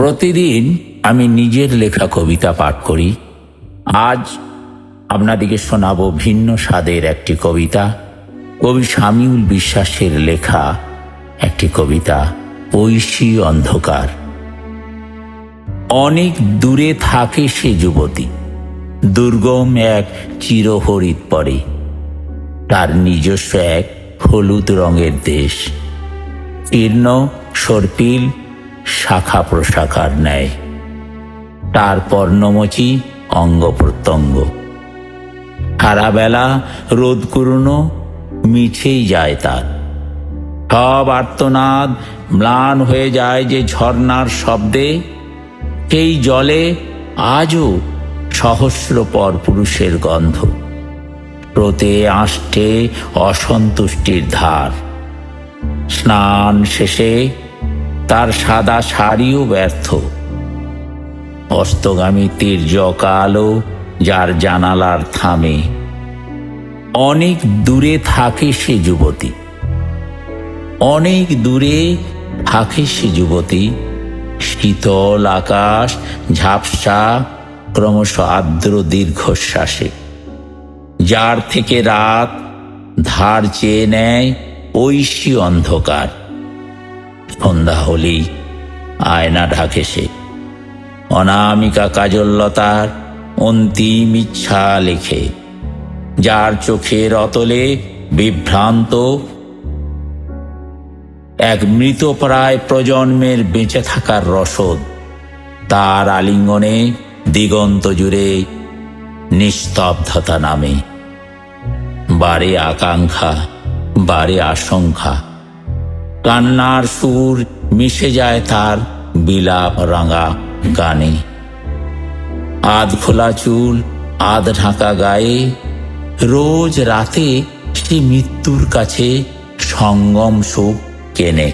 প্রতিদিন আমি নিজের লেখা কবিতা পাঠ করি। আজ আপনাদিকে শোনাবো ভিন্ন স্বাদের একটি কবিতা। কবি শামিউল বিশ্বাসের লেখা একটি কবিতা, ঐশী অন্ধকার। অনেক দূরে থাকে সে যুবতী, দুর্গম এক চিরহরিত পরে। তার নিজস্ব এক হলুদ রঙের দেশ। জীর্ণ সর্পিল শাখা প্রশাখার ন্যায়। তার পর্ণমোচী অঙ্গ প্রত্যঙ্গ সারাবেলা রোদ কুরুনো মিছেই যায় তার। সব আর্তনাদ ম্লান হয়ে যায় যে ঝর্ণার শব্দে। সেই জলে আজও সহস্র পর পুরুষের গন্ধ। স্রোতে আষ্টে অসন্তুষ্টির ধার। স্নান শেষে তার সাদা শাড়িও ব্যর্থ। অস্তগামী তীর্যক আলো যার জানালার থামে। অনেক দূরে থাকে সে যুবতী। অনেক দূরে থাকে সে যুবতী। শীতল আকাশ, ঝাপসা, ক্রমশ আর্দ্র দীর্ঘশ্বাসে। যার থেকে রাত ধার চেয়ে নেয় ঐশী অন্ধকার। সন্ধ্যা হলেই আয়না ঢাকে সে। অনামিকা কাজল্যতার অন্তিম ইচ্ছা লেখে, যার চোখের অতলে বিভ্রান্ত। এক মৃতপ্রায় প্রজন্মের বেঁচে থাকার রসদ, তার আলিঙ্গনে দিগন্ত জুড়ে নিস্তব্ধতা নামে। বারে আকাঙ্ক্ষা, বারে আশঙ্কা কান্নার সুর মিশে যায় তার বিলাপ রাঙা গানে। আধ খোলা চুল, আধ ঢাকা গায়ে। রোজ রাতে সে মৃত্যুর কাছে সঙ্গম সুখ কেনে।